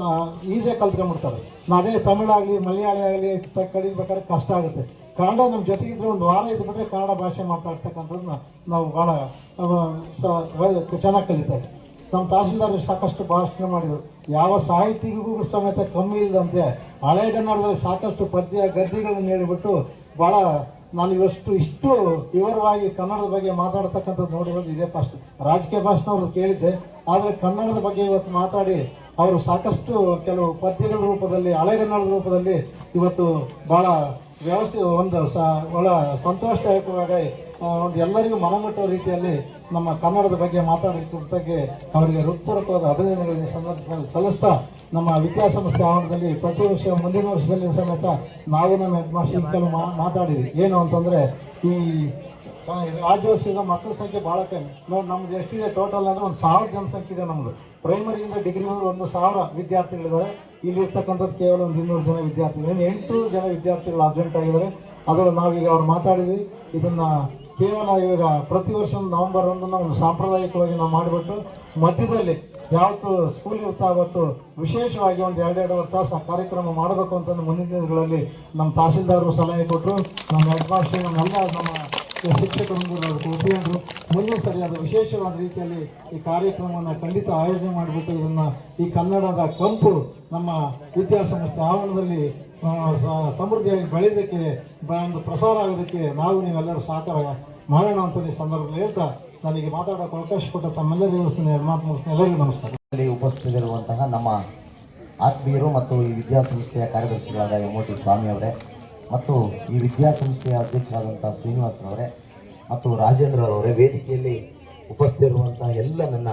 ಈಸಿಯಾಗಿ ಕಲ್ತ್ಕೊಂಡ್ಬಿಡ್ತಾರೆ. ಅದೇ ತಮಿಳಾಗಲಿ ಮಲಯಾಳಿ ಆಗಲಿ ಕಲಿಬೇಕಾದ್ರೆ ಕಷ್ಟ ಆಗುತ್ತೆ. ಕನ್ನಡ ನಮ್ಮ ಜೊತೆಗಿದ್ರೆ ಒಂದು ವಾರ ಇದ್ಬಿಟ್ರೆ ಕನ್ನಡ ಭಾಷೆ ಮಾತಾಡ್ತಕ್ಕಂಥದ್ದನ್ನ ನಾವು ಭಾಳ ಚೆನ್ನಾಗಿ ಕಲಿತಾರೆ ನಮ್ಮ ತಹಸೀಲ್ದಾರ್ ಸಾಕಷ್ಟು ಭಾಷಣ ಮಾಡಿದರು. ಯಾವ ಸಾಹಿತಿಗೂ ಸಮೇತ ಕಮ್ಮಿ ಇಲ್ಲದಂತೆ ಹಳೆಗನ್ನಡದಲ್ಲಿ ಸಾಕಷ್ಟು ಪದ್ಯ ಗದ್ಯಗಳನ್ನು ಹೇಳಿಬಿಟ್ಟು ಭಾಳ ನಾನು ಇವಷ್ಟು ಇಷ್ಟು ವಿವರವಾಗಿ ಕನ್ನಡದ ಬಗ್ಗೆ ಮಾತಾಡ್ತಕ್ಕಂಥದ್ದು ನೋಡಿರೋದು ಇದೇ ಫಸ್ಟ್. ರಾಜಕೀಯ ಭಾಷಣ ಅವರು ಕೇಳಿದ್ದೆ. ಆದರೆ ಕನ್ನಡದ ಬಗ್ಗೆ ಇವತ್ತು ಮಾತಾಡಿ ಅವರು ಸಾಕಷ್ಟು ಕೆಲವು ಪದ್ಯಗಳ ರೂಪದಲ್ಲಿ ಹಳೆಗನ್ನಡದ ರೂಪದಲ್ಲಿ ಇವತ್ತು ಭಾಳ ವ್ಯವಸ್ಥೆ ಒಂದು ಸ ಒಳ ಸಂತೋಷದಾಯಕವಾಗಿ ಒಂದು ಎಲ್ಲರಿಗೂ ಮನಮುಟ್ಟುವ ರೀತಿಯಲ್ಲಿ ನಮ್ಮ ಕನ್ನಡದ ಬಗ್ಗೆ ಮಾತಾಡಿದ ಬಗ್ಗೆ ಅವರಿಗೆ ಹೃತ್ಪೂರ್ವಕವಾದ ಅಭಿನಂದನೆಗಳನ್ನು ಸಂದರ್ಭದಲ್ಲಿ ಸಲ್ಲಿಸ್ತಾ ನಮ್ಮ ವಿದ್ಯಾಸಂಸ್ಥೆ ಆವರಣದಲ್ಲಿ ಪ್ರತಿ ವರ್ಷ ಮುಂದಿನ ವರ್ಷದಲ್ಲಿ ಸಮೇತ ನಾವು ನಮ್ಮ ಹೆಡ್ ಮಾಸ್ಟರ್ ಮಾ ಮಾತಾಡಿದ್ವಿ ಏನು ಅಂತಂದರೆ ಈ ರಾಜ್ಯೋತ್ಸವದ ಮಕ್ಕಳ ಸಂಖ್ಯೆ ಭಾಳ ಕಮ್ಮಿ. ನೋಡಿ ನಮ್ದು ಎಷ್ಟಿದೆ ಟೋಟಲ್ ಅಂದರೆ ಒಂದು ಸಾವಿರ ಜನಸಂಖ್ಯೆ ಇದೆ ನಮ್ಮದು ಪ್ರೈಮರಿಯಿಂದ ಡಿಗ್ರಿ ಒಂದು ಸಾವಿರ ವಿದ್ಯಾರ್ಥಿಗಳಿದ್ದಾರೆ. ಇಲ್ಲಿ ಇರ್ತಕ್ಕಂಥದ್ದು ಕೇವಲ ಒಂದು ಇನ್ನೂರು ಜನ ವಿದ್ಯಾರ್ಥಿಗಳು. ಇನ್ನು ಎಂಟು ಜನ ವಿದ್ಯಾರ್ಥಿಗಳು ಅಬ್ಸೆಂಟ್ ಆಗಿದ್ದಾರೆ. ಅದರಲ್ಲಿ ನಾವೀಗ ಅವ್ರು ಮಾತಾಡಿದ್ವಿ. ಇದನ್ನ ಕೇವಲ ಇವಾಗ ಪ್ರತಿ ವರ್ಷ ನವಂಬರ್ ಒಂದು ಸಾಂಪ್ರದಾಯಿಕವಾಗಿ ನಾವು ಮಾಡಿಬಿಟ್ಟು ಮಧ್ಯದಲ್ಲಿ ಯಾವತ್ತು ಸ್ಕೂಲ್ ಇರ್ತಾ ಅವತ್ತು ವಿಶೇಷವಾಗಿ ಒಂದು ಎರಡೆರಡುವರೆ ತಾಸು ಕಾರ್ಯಕ್ರಮ ಮಾಡಬೇಕು ಅಂತ ಮುಂದಿನ ದಿನಗಳಲ್ಲಿ ನಮ್ಮ ತಹಸೀಲ್ದಾರರು ಸಲಹೆ ಕೊಟ್ಟರು. ನಮ್ಮ ಹೆಡ್ ಮಾಸ್ಟರ್ ನಮ್ಮೆಲ್ಲ ನಮ್ಮ ಶಿಕ್ಷಕರು ಉಪಯೋಗರು ಮುಂದೆ ಸರಿಯಾದ ವಿಶೇಷವಾದ ರೀತಿಯಲ್ಲಿ ಈ ಕಾರ್ಯಕ್ರಮವನ್ನು ಖಂಡಿತ ಆಯೋಜನೆ ಮಾಡಿಬಿಟ್ಟು ಇದನ್ನು ಈ ಕನ್ನಡದ ಕಂಪು ನಮ್ಮ ವಿದ್ಯಾಸಂಸ್ಥೆ ಆವರಣದಲ್ಲಿ ಸಮೃದ್ಧಿಯಾಗಿ ಬೆಳೆಯೋದಕ್ಕೆ ಬ- ಒಂದು ಪ್ರಸಾರ ಆಗೋದಕ್ಕೆ ನಾವು ನೀವೆಲ್ಲರೂ ಸಹಕಾರ ಮಾಡೋಣ ಅಂತ ಈ ಸಂದರ್ಭದಲ್ಲಿ ಹೇಳ್ತಾ ನನಗೆ ಮಾತಾಡೋಕೆ ಅವಕಾಶ ಕೊಟ್ಟ ತಮ್ಮೆಲ್ಲ ದೇವಸ್ಥಾನ ಮಾತು ಮುಗಿಸ್ತೀನಿ ಎಲ್ಲರಿಗೂ ನಮಸ್ಕಾರ. ಇಲ್ಲಿ ಉಪಸ್ಥಿತರಿರುವಂತಹ ನಮ್ಮ ಆತ್ಮೀಯರು ಮತ್ತು ಈ ವಿದ್ಯಾಸಂಸ್ಥೆಯ ಕಾರ್ಯದರ್ಶಿಗಳಾದ ಎಮೋಟಿ ಟಿ ಸ್ವಾಮಿ ಅವರೇ ಮತ್ತು ಈ ವಿದ್ಯಾಸಂಸ್ಥೆಯ ಅಧ್ಯಕ್ಷರಾದಂಥ ಶ್ರೀನಿವಾಸನವರೇ ಮತ್ತು ರಾಜೇಂದ್ರ ಅವರೇ ವೇದಿಕೆಯಲ್ಲಿ ಉಪಸ್ಥಿತಿರುವಂತಹ ಎಲ್ಲ ನನ್ನ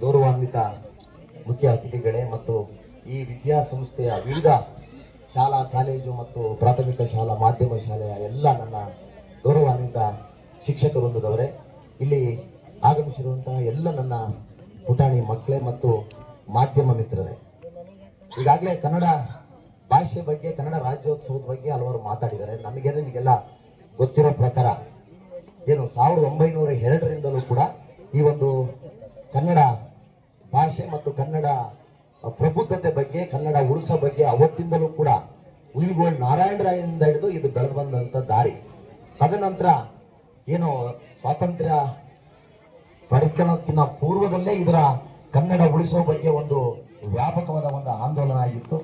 ಗೌರವಾನ್ವಿತ ಮುಖ್ಯ ಅತಿಥಿಗಳೇ ಮತ್ತು ಈ ವಿದ್ಯಾಸಂಸ್ಥೆಯ ವಿವಿಧ ಶಾಲಾ, ಕಾಲೇಜು ಮತ್ತು ಪ್ರಾಥಮಿಕ ಶಾಲಾ, ಮಾಧ್ಯಮ ಶಾಲೆಯ ಎಲ್ಲ ನನ್ನ ಗೌರವಾನ್ವಿತ ಶಿಕ್ಷಕ ವೃಂದದವರೇ ಇಲ್ಲಿ ಆಗಮಿಸಿರುವಂತಹ ಎಲ್ಲ ನನ್ನ ಪುಟಾಣಿ ಮಕ್ಕಳೇ ಮತ್ತು ಮಾಧ್ಯಮ ಮಿತ್ರರೇ. ಈಗಾಗಲೇ ಕನ್ನಡ ಭಾಷೆ ಬಗ್ಗೆ, ಕನ್ನಡ ರಾಜ್ಯೋತ್ಸವದ ಬಗ್ಗೆ ಹಲವಾರು ಮಾತಾಡಿದ್ದಾರೆ. ನಮಗೆ ನಿಮಗೆಲ್ಲ ಗೊತ್ತಿರೋ ಪ್ರಕಾರ ಏನು, ಸಾವಿರದ ಒಂಬೈನೂರ ಎರಡರಿಂದಲೂ ಕೂಡ ಈ ಒಂದು ಕನ್ನಡ ಭಾಷೆ ಮತ್ತು ಕನ್ನಡ ಪ್ರಬುದ್ಧತೆ ಬಗ್ಗೆ, ಕನ್ನಡ ಉಳಿಸೋ ಬಗ್ಗೆ ಅವತ್ತಿಂದಲೂ ಕೂಡ ಉಯಿಲ್ಗೋಳ್ ನಾರಾಯಣರಾಯನಿಂದ ಹಿಡಿದು ಇದು ಬೆಳೆದು ಬಂದಂಥ ದಾರಿ. ತದನಂತರ ಏನು ಸ್ವಾತಂತ್ರ್ಯ ಪಡ್ಕೊಳ್ಳೋಕ್ಕಿಂತ ಪೂರ್ವದಲ್ಲೇ ಇದರ ಕನ್ನಡ ಉಳಿಸೋ ಬಗ್ಗೆ ಒಂದು ವ್ಯಾಪಕವಾದ ಒಂದು ಆಂದೋಲನ ಆಗಿತ್ತು.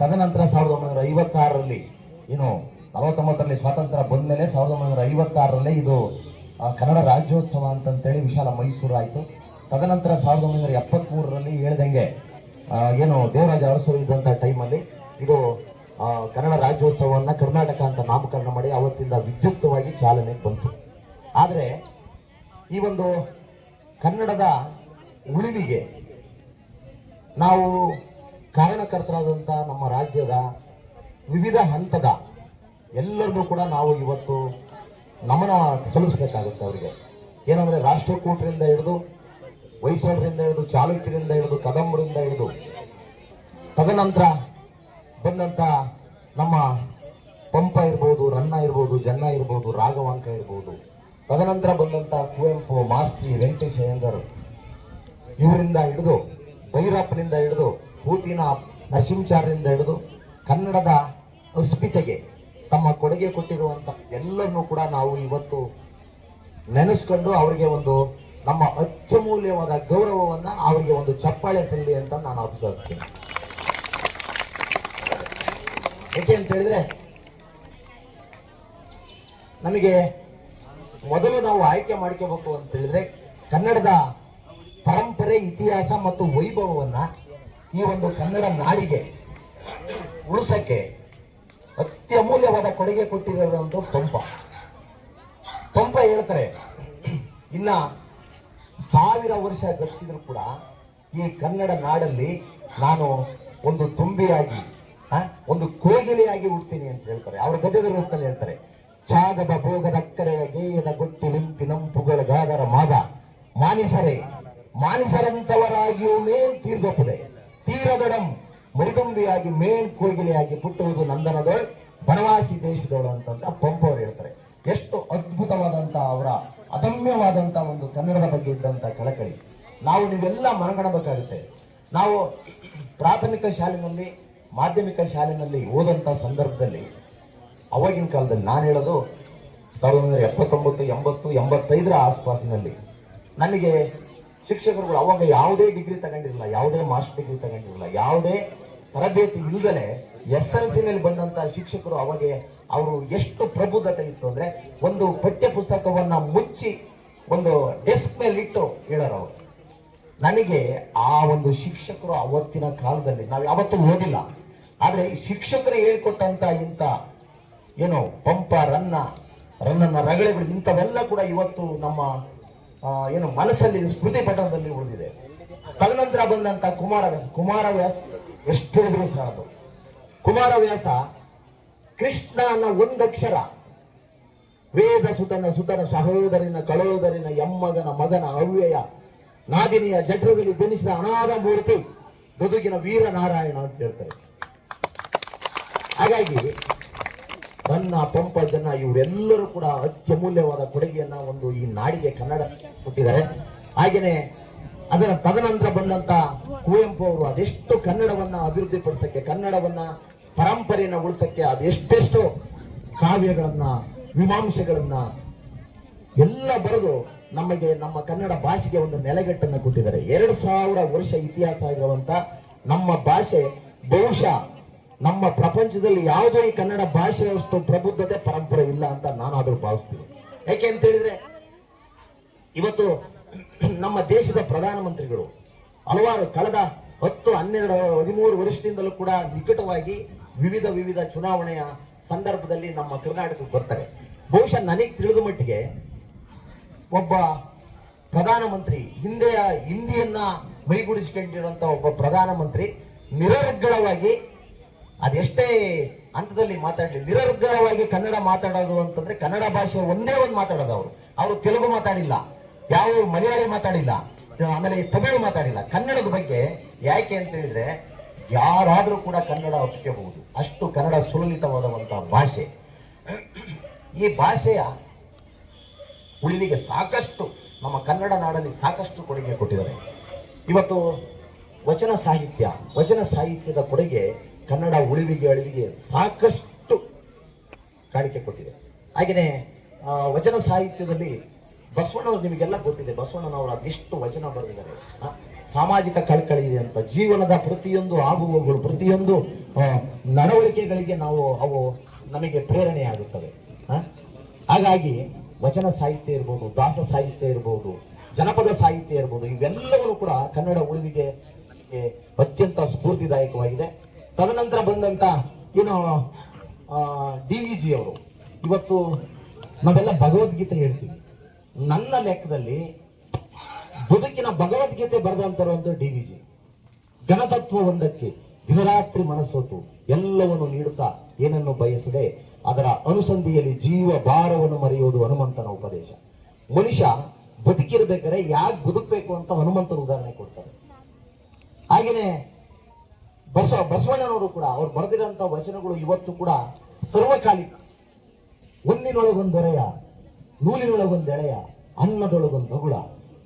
ತದನಂತರ ಸಾವಿರದ ಒಂಬೈನೂರ ಐವತ್ತಾರರಲ್ಲಿ ಏನು ನಲವತ್ತೊಂಬತ್ತರಲ್ಲಿ ಸ್ವಾತಂತ್ರ್ಯ ಬಂದ ಮೇಲೆ ಸಾವಿರದ ಒಂಬೈನೂರ ಐವತ್ತಾರರಲ್ಲೇ ಇದು ಕನ್ನಡ ರಾಜ್ಯೋತ್ಸವ ಅಂತಂತೇಳಿ ವಿಶಾಲ ಮೈಸೂರು ಆಯಿತು ತದನಂತರ ಸಾವಿರದ ಒಂಬೈನೂರ ಎಪ್ಪತ್ತ್ಮೂರರಲ್ಲಿ ಹೇಳ್ದಂಗೆ ಏನು ದೇವರಾಜ ಅರಸರು ಇದ್ದಂಥ ಟೈಮಲ್ಲಿ ಇದು ಕನ್ನಡ ರಾಜ್ಯೋತ್ಸವವನ್ನು ಕರ್ನಾಟಕ ಅಂತ ನಾಮಕರಣ ಮಾಡಿ ಅವತ್ತಿಂದ ವಿದ್ಯುಕ್ತವಾಗಿ ಚಾಲನೆ ಬಂತು. ಆದರೆ, ಈ ಒಂದು ಕನ್ನಡದ ಉಳಿವಿಗೆ ನಾವು ಕಾರಣಕರ್ತರಾದಂಥ ನಮ್ಮ ರಾಜ್ಯದ ವಿವಿಧ ಹಂತದ ಎಲ್ಲರಿಗೂ ಕೂಡ ನಾವು ಇವತ್ತು ನಮನ ಸಲ್ಲಿಸಬೇಕಾಗುತ್ತೆ ಅವರಿಗೆ. ಏನಂದ್ರೆ ರಾಷ್ಟ್ರಕೂಟರಿಂದ ಹಿಡಿದು ಹೊಯ್ಸಳರಿಂದ ಹಿಡಿದು ಚಾಲುಕ್ಯರಿಂದ ಹಿಡಿದು ಕದಂಬರಿಂದ ಹಿಡಿದು ತದನಂತರ ಬಂದಂಥ ನಮ್ಮ ಪಂಪ ಇರ್ಬೋದು, ರನ್ನ ಇರ್ಬೋದು, ಜನ್ನ ಇರ್ಬೋದು, ರಾಘವಾಂಕ ಇರ್ಬೋದು. ತದನಂತರ ಬಂದಂಥ ಕುವೆಂಪು, ಮಾಸ್ತಿ, ವೆಂಕಟೇಶ ಅಯ್ಯಂಗರ್ ಇವರಿಂದ ಹಿಡಿದು ಭೈರಪ್ಪನಿಂದ ಹಿಡಿದು ಭೂತಿನ ನರಸಿಂಹಚಾರ್ಯರಿಂದ ಹಿಡಿದು ಕನ್ನಡದ ಅಸ್ಮಿತೆಗೆ ತಮ್ಮ ಕೊಡುಗೆ ಕೊಟ್ಟಿರುವಂಥ ಎಲ್ಲರನ್ನೂ ಕೂಡ ನಾವು ಇವತ್ತು ನೆನೆಸ್ಕೊಂಡು ಅವರಿಗೆ ಒಂದು ನಮ್ಮ ಅತ್ಯಮೂಲ್ಯವಾದ ಗೌರವವನ್ನ ಅವರಿಗೆ ಒಂದು ಚಪ್ಪಾಳೆ ಸಲ್ಲಿ ಅಂತ ನಾನು ಅಭಿಸರಿಸ್ತೀನಿ ಏಕೆ ಅಂತ ಹೇಳಿದ್ರೆ, ನಮಗೆ ಮೊದಲು ನಾವು ಆಯ್ಕೆ ಮಾಡ್ಕೋಬೇಕು ಅಂತ ಹೇಳಿದ್ರೆ, ಕನ್ನಡದ ಪರಂಪರೆ, ಇತಿಹಾಸ ಮತ್ತು ವೈಭವವನ್ನ ಈ ಒಂದು ಕನ್ನಡ ನಾಡಿಗೆ ಉಳಿಸಕ್ಕೆ ಅತ್ಯಮೂಲ್ಯವಾದ ಕೊಡುಗೆ ಕೊಟ್ಟಿರೋದು ಪಂಪ ಪಂಪ ಹೇಳ್ತಾರೆ, ಇನ್ನ ಸಾವಿರ ವರ್ಷ ಗತಿಸಿದ್ರು ಕೂಡ ಈ ಕನ್ನಡ ನಾಡಲ್ಲಿ ನಾನು ಒಂದು ತುಂಬಿಯಾಗಿ ಒಂದು ಕೋಗಿಲೆಯಾಗಿ ಹುಡ್ತೀನಿ ಅಂತ ಹೇಳ್ತಾರೆ. ಅವ್ರ ಗದ್ಯದ ರೂಪದಲ್ಲಿ ಹೇಳ್ತಾರೆ. ಚಾಗದ ಭೋಗದ ಅಕ್ಕರೆಯ ಗೇಯದ ಗೊತ್ತಿಲಿಂಪಿನಂಪುಗಳ ಗಾದರ, ಮಾದ. ಮಾನಿಸರೆ ಮಾನಿಸರಂತವರಾಗಿಯೂ ಮೇನ್ ತೀರ್ದೊಪ್ಪದೆ. ತೀರದೊಡಂ ಮರಿದುಂಬಿಯಾಗಿ ಮೇನ್ ಕೋಗಿಲೆಯಾಗಿ ಪುಟ್ಟುವುದು ನಂದನದೋಳ್, ಬನವಾಸಿ ದೇಶದೋಳು ಅಂತಂತ ಪಂಪ ಅವರು ಹೇಳ್ತಾರೆ. ಎಷ್ಟು ಅದ್ಭುತವಾದಂತಹ ಅವರ ಅದಮ್ಯವಾದಂತ ಒಂದು ಕನ್ನಡದ ಬಗ್ಗೆ ಇದ್ದಂಥ ಕಳಕಳಿ. ನಾವು ನೀವೆಲ್ಲ ಮನಗಣಬೇಕಾಗುತ್ತೆ. ನಾವು ಪ್ರಾಥಮಿಕ ಶಾಲೆಯಲ್ಲಿ ಮಾಧ್ಯಮಿಕ ಶಾಲೆಯಲ್ಲಿ ಓದಂತ ಸಂದರ್ಭದಲ್ಲಿ, ಅವಾಗಿನ ಕಾಲದಲ್ಲಿ ನಾನು ಹೇಳೋದು ಸಾವಿರದ ಒಂಬೈನೂರ ಎಪ್ಪತ್ತೊಂಬತ್ತು, ಎಂಬತ್ತು, ಎಂಬತ್ತೈದರ ಆಸ್ಪಾಸಿನಲ್ಲಿ. ನನಗೆ ಶಿಕ್ಷಕರುಗಳು ಅವಾಗ ಯಾವುದೇ ಡಿಗ್ರಿ ತಗೊಂಡಿರಲಿಲ್ಲ, ಯಾವುದೇ ಮಾಸ್ಟರ್ ಡಿಗ್ರಿ ತಗೊಂಡಿರಲಿಲ್ಲ, ಯಾವುದೇ ತರಬೇತಿ ಇಲ್ಲದಲೇ ಎಸ್ ಎಲ್ ಸಿ ಮೇಲೆ ಬಂದಂತ ಶಿಕ್ಷಕರು ಅವಾಗೆ ಅವರು ಎಷ್ಟು ಪ್ರಬುದ್ಧತೆ ಇತ್ತು ಅಂದ್ರೆ ಒಂದು ಪಠ್ಯ ಪುಸ್ತಕವನ್ನ ಮುಚ್ಚಿ ಒಂದು ಡೆಸ್ಕ್ ಮೇಲೆ ಇಟ್ಟು ಹೇಳೋರು ಅವರು. ನನಗೆ ಆ ಒಂದು ಶಿಕ್ಷಕರು ಅವತ್ತಿನ ಕಾಲದಲ್ಲಿ ನಾವು ಯಾವತ್ತೂ ಓದಿಲ್ಲ. ಆದ್ರೆ ಶಿಕ್ಷಕರು ಹೇಳ್ಕೊಟ್ಟಂತ ಇಂಥ ಏನು ಪಂಪ, ರನ್ನ ರನ್ನನ ರಗಳೆಗಳು ಇಂಥವೆಲ್ಲ ಕೂಡ ಇವತ್ತು ನಮ್ಮ ಏನು ಮನಸ್ಸಲ್ಲಿ, ಸ್ಮೃತಿ ಪಟಲದಲ್ಲಿ ಉಳಿದಿದೆ. ತದನಂತರ ಬಂದಂತ ಕುಮಾರವ್ಯಾಸ ಕುಮಾರವ್ಯಾಸ ಎಷ್ಟು ಹೇಳಿದ್ರು ಸಾಲದು ಕುಮಾರವ್ಯಾಸ ಕೃಷ್ಣ ಅನ್ನೋ ಒಂದಕ್ಷರ. ವೇದ ಸುತನ ಸುತನ ಸಹೋದರಿನ ಕಳೋದರಿನ ಎಮ್ಮಗನ ಮಗನ ಅವ್ಯಯ. ನಾದಿನಿಯ ಜಠರದಲ್ಲಿ ಜನಿಸಿದ ಅನಾಥ ಮೂರ್ತಿ ಬದುಕಿನ ವೀರನಾರಾಯಣ ಅಂತ ಹೇಳ್ತಾರೆ. ಹಾಗಾಗಿ ನನ್ನ ಪಂಪ ಜನ ಇವರೆಲ್ಲರೂ ಕೂಡ ಅತ್ಯಮೂಲ್ಯವಾದ ಕೊಡುಗೆಯನ್ನ ಒಂದು ಈ ನಾಡಿಗೆ ಕನ್ನಡ ಕೊಟ್ಟಿದ್ದಾರೆ. ಹಾಗೇನೆ ಅದರ ತದನಂತರ ಬಂದಂತ ಕುವೆಂಪು ಅವರು ಅದೆಷ್ಟು ಕನ್ನಡವನ್ನ ಅಭಿವೃದ್ಧಿಪಡಿಸಕ್ಕೆ, ಕನ್ನಡವನ್ನ ಪರಂಪರೆಯನ್ನ ಉಳಿಸಕ್ಕೆ, ಅದೆಷ್ಟೆಷ್ಟು ಕಾವ್ಯಗಳನ್ನ, ಮೀಮಾಂಸೆಗಳನ್ನ ಎಲ್ಲ ಬರೆದು ನಮಗೆ ನಮ್ಮ ಕನ್ನಡ ಭಾಷೆಗೆ ಒಂದು ನೆಲೆಗಟ್ಟನ್ನು ಕೊಟ್ಟಿದ್ದಾರೆ. ಎರಡು ಸಾವಿರ ವರ್ಷ ಇತಿಹಾಸ ಇರುವಂತ ನಮ್ಮ ಭಾಷೆ, ಬಹುಶಃ ನಮ್ಮ ಪ್ರಪಂಚದಲ್ಲಿ ಯಾವುದೇ ಈ ಕನ್ನಡ ಭಾಷೆಯಷ್ಟು ಪ್ರಬುದ್ಧತೆ, ಪರಂಪರೆ ಇಲ್ಲ ಅಂತ ನಾನಾದ್ರೂ ಭಾವಿಸ್ತೀನಿ. ಯಾಕೆ ಅಂತ ಹೇಳಿದ್ರೆ, ಇವತ್ತು ನಮ್ಮ ದೇಶದ ಪ್ರಧಾನಮಂತ್ರಿಗಳು ಹಲವಾರು ಕಳೆದ ಹತ್ತು, ಹನ್ನೆರಡು, ಹದಿಮೂರು ವರ್ಷದಿಂದಲೂ ಕೂಡ ನಿಕಟವಾಗಿ ವಿವಿಧ ವಿವಿಧ ಚುನಾವಣೆಯ ಸಂದರ್ಭದಲ್ಲಿ ನಮ್ಮ ಕರ್ನಾಟಕಕ್ಕೆ ಬರ್ತಾರೆ. ಬಹುಶಃ ನನಗೆ ತಿಳಿದ ಮಟ್ಟಿಗೆ ಒಬ್ಬ ಪ್ರಧಾನಮಂತ್ರಿ ಹಿಂದೆಯ ಹಿಂದಿಯನ್ನ ಮೈಗೂಡಿಸಿಕೊಂಡಿರುವಂತ ಒಬ್ಬ ಪ್ರಧಾನಮಂತ್ರಿ ನಿರರ್ಗಳವಾಗಿ, ಅದೆಷ್ಟೇ ಹಂತದಲ್ಲಿ ಮಾತಾಡಲಿ, ನಿರರ್ಗಳವಾಗಿ ಕನ್ನಡ ಮಾತಾಡೋದು ಅಂತಂದ್ರೆ ಕನ್ನಡ ಭಾಷೆ ಒಂದೇ ಒಂದು ಮಾತಾಡೋದು ಅವರು. ಅವರು ತೆಲುಗು ಮಾತಾಡಿಲ್ಲ. ಯಾವ ಮಲಯಾಳಿ ಮಾತಾಡಿಲ್ಲ. ಆಮೇಲೆ ತಮಿಳು ಮಾತಾಡಿಲ್ಲ. ಕನ್ನಡದ ಬಗ್ಗೆ ಯಾಕೆ ಅಂತ ಹೇಳಿದ್ರೆ, ಯಾರಾದರೂ ಕೂಡ ಕನ್ನಡ ಒಪ್ಪಿಕೆಬಹುದು ಅಷ್ಟು ಕನ್ನಡ ಸುಲಲಿತವಾದಂತಹ ಭಾಷೆ. ಈ ಭಾಷೆಯ ಉಳಿವಿಗೆ ಸಾಕಷ್ಟು ನಮ್ಮ ಕನ್ನಡ ನಾಡಲ್ಲಿ ಸಾಕಷ್ಟು ಕೊಡುಗೆ ಕೊಟ್ಟಿದ್ದಾರೆ. ಇವತ್ತು ವಚನ ಸಾಹಿತ್ಯ, ವಚನ ಸಾಹಿತ್ಯದ ಕೊಡುಗೆ ಕನ್ನಡ ಉಳಿವಿಗೆ, ಅಳಿವಿಗೆ ಸಾಕಷ್ಟು ಕಾಣಿಕೆ ಕೊಟ್ಟಿದೆ. ಹಾಗೆಯೇ ವಚನ ಸಾಹಿತ್ಯದಲ್ಲಿ ಬಸವಣ್ಣವ್ರು ನಿಮಗೆಲ್ಲ ಗೊತ್ತಿದೆ ಬಸವಣ್ಣನವರು ಅದೆಷ್ಟು ವಚನ ಬರೆದಿದ್ದಾರೆ. ಸಾಮಾಜಿಕ ಕಳಕಳಿ ಇದೆ ಅಂತ. ಜೀವನದ ಪ್ರತಿಯೊಂದು ಆಗುವಗಳು ಪ್ರತಿಯೊಂದು ನಡವಳಿಕೆಗಳಿಗೆ ನಾವು, ಅವು ನಮಗೆ ಪ್ರೇರಣೆಯಾಗುತ್ತವೆ ಆ? ಹಾಗಾಗಿ ವಚನ ಸಾಹಿತ್ಯ ಇರ್ಬೋದು, ದಾಸ ಸಾಹಿತ್ಯ ಇರ್ಬೋದು, ಜನಪದ ಸಾಹಿತ್ಯ ಇರ್ಬೋದು ಇವೆಲ್ಲವೂ ಕೂಡ ಕನ್ನಡ ಉಳಿವಿಗೆ ಅತ್ಯಂತ ಸ್ಫೂರ್ತಿದಾಯಕವಾಗಿದೆ. ತದನಂತರ ಬಂದಂತ ಏನು ಡಿ ವಿ ಜಿ ಅವರು. ಇವತ್ತು ನಾವೆಲ್ಲ ಭಗವದ್ಗೀತೆ ಹೇಳ್ತೀವಿ. ನನ್ನ ಲೆಕ್ಕದಲ್ಲಿ ಬದುಕಿನ ಭಗವದ್ಗೀತೆ ಬರೆದಂತರು ಡಿ ವಿ ಜಿ. ಜನತತ್ವ ಒಂದಕ್ಕೆ ದಿನರಾತ್ರಿ ಮನಸ್ಸೊತ್ತು ಎಲ್ಲವನ್ನು ನೀಡುತ್ತಾ ಏನನ್ನು ಬಯಸದೆ ಅದರ ಅನುಸಂಧಿಯಲ್ಲಿ ಜೀವ ಭಾರವನ್ನು ಮರೆಯುವುದು ಹನುಮಂತನ ಉಪದೇಶ. ಮನುಷ್ಯ ಬದುಕಿರ್ಬೇಕಾದ್ರೆ ಯಾಕೆ ಬದುಕಬೇಕು ಅಂತ ಹನುಮಂತನ ಉದಾಹರಣೆ ಕೊಡ್ತಾರೆ. ಹಾಗೆಯೇ ಬಸವ ಬಸವಣ್ಣನವರು ಕೂಡ ಅವ್ರು ಬರೆದಿರೋಂಥ ವಚನಗಳು ಇವತ್ತು ಕೂಡ ಸರ್ವಕಾಲಿಕ. ಒಂದಿನೊಳಗೊಂದು ದೊರೆಯ ನೂಲಿನೊಳಗೊಂದು ಎಳೆಯ, ಅನ್ನದೊಳಗೊಂದು ಹಗುಳ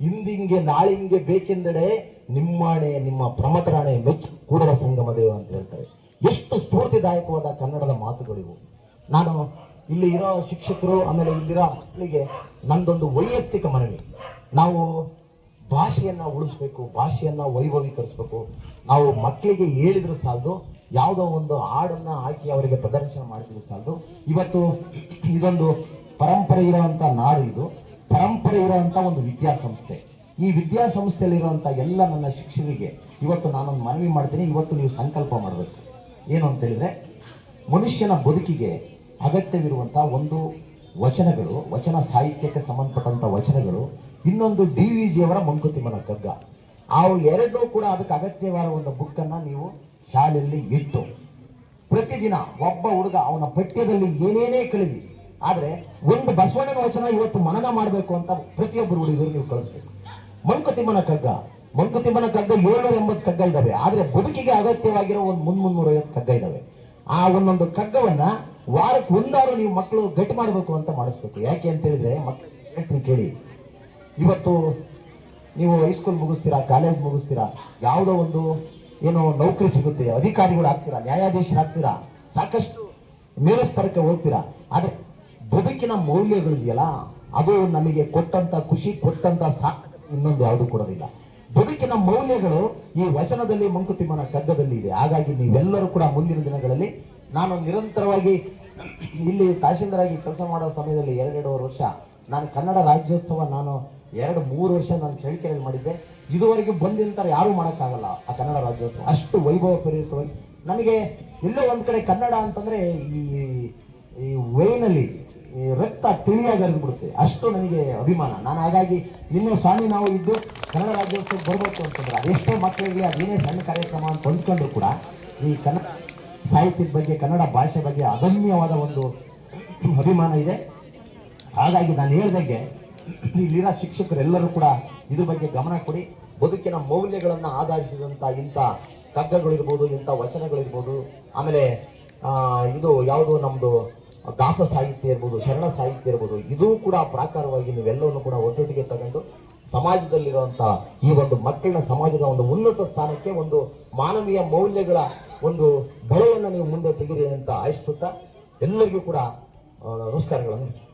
ಇಂದಿಂಗೆ ನಾಳಿಂಗೆ ಬೇಕೆಂದೆಡೆ ನಿಮ್ಮಾಣೆ, ನಿಮ್ಮ ಪ್ರಮತರಾಣೆ ಮೆಚ್ಚು ಕೂಡಲ ಸಂಗಮ ದೇವ ಅಂತ ಹೇಳ್ತಾರೆ. ಎಷ್ಟು ಸ್ಫೂರ್ತಿದಾಯಕವಾದ ಕನ್ನಡದ ಮಾತುಗಳಿವು. ನಾನು ಇಲ್ಲಿ ಇರೋ ಶಿಕ್ಷಕರು, ಆಮೇಲೆ ಇಲ್ಲಿರೋ ಮಕ್ಕಳಿಗೆ ನಂದೊಂದು ವೈಯಕ್ತಿಕ ಮನವಿ. ನಾವು ಭಾಷೆಯನ್ನ ಉಳಿಸ್ಬೇಕು, ಭಾಷೆಯನ್ನ ವೈಭವೀಕರಿಸ್ಬೇಕು. ನಾವು ಮಕ್ಕಳಿಗೆ ಹೇಳಿದ್ರೆ ಸಾಲದು, ಯಾವುದೋ ಒಂದು ಹಾಡನ್ನು ಹಾಕಿ ಅವರಿಗೆ ಪ್ರದರ್ಶನ ಮಾಡಿದ್ರೆ ಸಾಲದು. ಇವತ್ತು ಇದೊಂದು ಪರಂಪರೆ ಇರುವಂತ ನಾಡು ಇದು. ಪರಂಪರೆ ಇರುವಂತ ಒಂದು ವಿದ್ಯಾಸಂಸ್ಥೆ. ಈ ವಿದ್ಯಾಸಂಸ್ಥೆಯಲ್ಲಿರುವಂತ ಎಲ್ಲ ನನ್ನ ಶಿಕ್ಷಕರಿಗೆ ಇವತ್ತು ನಾನೊಂದು ಮನವಿ ಮಾಡ್ತೀನಿ. ಇವತ್ತು ನೀವು ಸಂಕಲ್ಪ ಮಾಡಬೇಕು. ಏನು ಅಂತ ಹೇಳಿದ್ರೆ, ಮನುಷ್ಯನ ಬದುಕಿಗೆ ಅಗತ್ಯವಿರುವಂತ ಒಂದು ವಚನಗಳು, ವಚನ ಸಾಹಿತ್ಯಕ್ಕೆ ಸಂಬಂಧಪಟ್ಟಂತ ವಚನಗಳು, ಇನ್ನೊಂದು ಡಿ ವಿ ಜಿಯವರ ಮಂಕುತಿಮ್ಮನ ಕಗ್ಗ. ಆ ಎರಡೂ ಕೂಡ ಅದಕ್ಕೆ ಅಗತ್ಯವಾದ ಒಂದು ಬುಕ್ಕನ್ನು ನೀವು ಶಾಲೆಯಲ್ಲಿ ಇಟ್ಟು ಪ್ರತಿದಿನ ಒಬ್ಬ ಹುಡುಗ ಅವನ ಪಠ್ಯದಲ್ಲಿ ಏನೇನೇ ಕಲಿಲಿ ಆದ್ರೆ ಒಂದು ಬಸವಣ್ಣನ ವಚನ ಇವತ್ತು ಮನನ ಮಾಡಬೇಕು ಅಂತ ಪ್ರತಿಯೊಬ್ಬರು ಹುಡುಗರು ನೀವು ಕಳಿಸ್ಬೇಕು. ಮಂಕುತಿಮ್ಮನ ಕಗ್ಗ ಮಂಕುತಿಮ್ಮನ ಕಗ್ಗ ಏಳ್ನೂರ ಎಂಬತ್ತು ಕಗ್ಗ ಇದ್ದಾವೆ ಆದ್ರೆ ಬದುಕಿಗೆ ಅಗತ್ಯವಾಗಿರೋ ಒಂದು ಮುನ್ ಮುನ್ನೂರ ಐವತ್ತು ಕಗ್ಗ ಇದಾವೆ. ಆ ಒಂದೊಂದು ಕಗ್ಗವನ್ನ ವಾರಕ್ಕೆ ಒಂದಾರು ನೀವು ಮಕ್ಕಳು ಗಟ್ಟಿ ಮಾಡಬೇಕು ಅಂತ ಮಾಡಿಸ್ಬೇಕು. ಯಾಕೆ ಅಂತ ಹೇಳಿದ್ರೆ ಮಕ್ಕಳು ಕೇಳಿ. ಇವತ್ತು ನೀವು ಹೈಸ್ಕೂಲ್ ಮುಗಿಸ್ತೀರಾ ಕಾಲೇಜ್ ಮುಗಿಸ್ತೀರಾ, ಯಾವುದೋ ಒಂದು ಏನೋ ನೌಕರಿ ಸಿಗುತ್ತೆ, ಅಧಿಕಾರಿಗಳು ಆಗ್ತೀರಾ, ನ್ಯಾಯಾಧೀಶರಾಗ್ತೀರಾ, ಸಾಕಷ್ಟು ಮೇಲಸ್ತರಕ್ಕೆ ಹೋಗ್ತೀರಾ, ಆದ್ರೆ ಬದುಕಿನ ಮೌಲ್ಯಗಳಿದೆಯಲ್ಲ, ಅದು ನಮಗೆ ಕೊಟ್ಟಂತ ಖುಷಿ, ಕೊಟ್ಟಂತ ಸಾಕ್, ಇನ್ನೊಂದು ಯಾವುದು ಕೊಡೋದಿಲ್ಲ. ಬದುಕಿನ ಮೌಲ್ಯಗಳು ಈ ವಚನದಲ್ಲಿ ಮಂಕುತಿಮ್ಮನ ಕಗ್ಗದಲ್ಲಿ ಇದೆ. ಹಾಗಾಗಿ ನೀವೆಲ್ಲರೂ ಕೂಡ ಮುಂದಿನ ದಿನಗಳಲ್ಲಿ ನಾನು ನಿರಂತರವಾಗಿ ಇಲ್ಲಿ ತಹಶೀಲ್ದಾರಾಗಿ ಕೆಲಸ ಮಾಡೋ ಸಮಯದಲ್ಲಿ ಎರಡೆರಡು ವರ್ಷ, ನಾನು ಕನ್ನಡ ರಾಜ್ಯೋತ್ಸವ ನಾನು ಎರಡು ಮೂರು ವರ್ಷ ನಾನು ಚಳಿಕೆರೆಯಲ್ಲಿ ಮಾಡಿದ್ದೆ. ಇದುವರೆಗೂ ಬಂದಿಂತರ ಯಾರೂ ಮಾಡೋಕ್ಕಾಗಲ್ಲ ಆ ಕನ್ನಡ ರಾಜ್ಯೋತ್ಸವ. ಅಷ್ಟು ವೈಭವ ಪ್ರೇರಿತವಾಗಿ ನಮಗೆ ಎಲ್ಲೋ ಒಂದು ಕಡೆ ಕನ್ನಡ ಅಂತಂದ್ರೆ ಈ ಈ ವೈನಲ್ಲಿ ರಕ್ತ ತಿಳಿಯಾಗಿ ಬಿಡುತ್ತೆ ಅಷ್ಟು ನನಗೆ ಅಭಿಮಾನ. ನಾನು ಹಾಗಾಗಿ ನಿನ್ನೆ ಸ್ವಾಮಿ ನಾವು ಇದ್ದು ಕನ್ನಡ ರಾಜ್ಯೋತ್ಸವ ಬರಬೇಕು ಅಂತಂದ್ರೆ ಅದೆಷ್ಟೇ ಮಕ್ಕಳಿಗೆ ಅದೇನೇ ಸಣ್ಣ ಕಾರ್ಯಕ್ರಮ ಅಂತ ಹೊಂದ್ಕೊಂಡ್ರು ಕೂಡ ಈ ಕನ್ನಡ ಸಾಹಿತ್ಯದ ಬಗ್ಗೆ, ಕನ್ನಡ ಭಾಷೆ ಬಗ್ಗೆ ಅದಮ್ಯವಾದ ಒಂದು ಅಭಿಮಾನ ಇದೆ. ಹಾಗಾಗಿ ನಾನು ಹೇಳ್ದಂಗೆ ಇಲ್ಲಿರೋ ಶಿಕ್ಷಕರೆಲ್ಲರೂ ಕೂಡ ಇದ್ರ ಬಗ್ಗೆ ಗಮನ ಕೊಡಿ. ಬದುಕಿನ ಮೌಲ್ಯಗಳನ್ನು ಆಧರಿಸಿದಂಥ ಇಂಥ ಕಗ್ಗಗಳಿರ್ಬೋದು, ಇಂಥ ವಚನಗಳಿರ್ಬೋದು. ಆಮೇಲೆ ಇದು ಯಾವುದು ನಮ್ಮದು ದಾಸ ಸಾಹಿತ್ಯ ಇರ್ಬೋದು, ಶರಣ ಸಾಹಿತ್ಯ ಇರ್ಬೋದು, ಇದು ಕೂಡ ಪ್ರಾಕಾರವಾಗಿ ನೀವೆಲ್ಲವನ್ನು ಕೂಡ ಒಟ್ಟೊಟ್ಟಿಗೆ ತಗೊಂಡು ಸಮಾಜದಲ್ಲಿರುವಂಥ ಈ ಒಂದು ಮಕ್ಕಳನ್ನ ಸಮಾಜದ ಒಂದು ಉನ್ನತ ಸ್ಥಾನಕ್ಕೆ ಒಂದು ಮಾನವೀಯ ಮೌಲ್ಯಗಳ ಒಂದು ಬೆಳೆಯನ್ನು ನೀವು ಮುಂದೆ ತೆಗೆದಿರಿ ಅಂತ ಆಶಿಸುತ್ತಾ ಎಲ್ಲರಿಗೂ ಕೂಡ ನಮಸ್ಕಾರಗಳನ್ನು.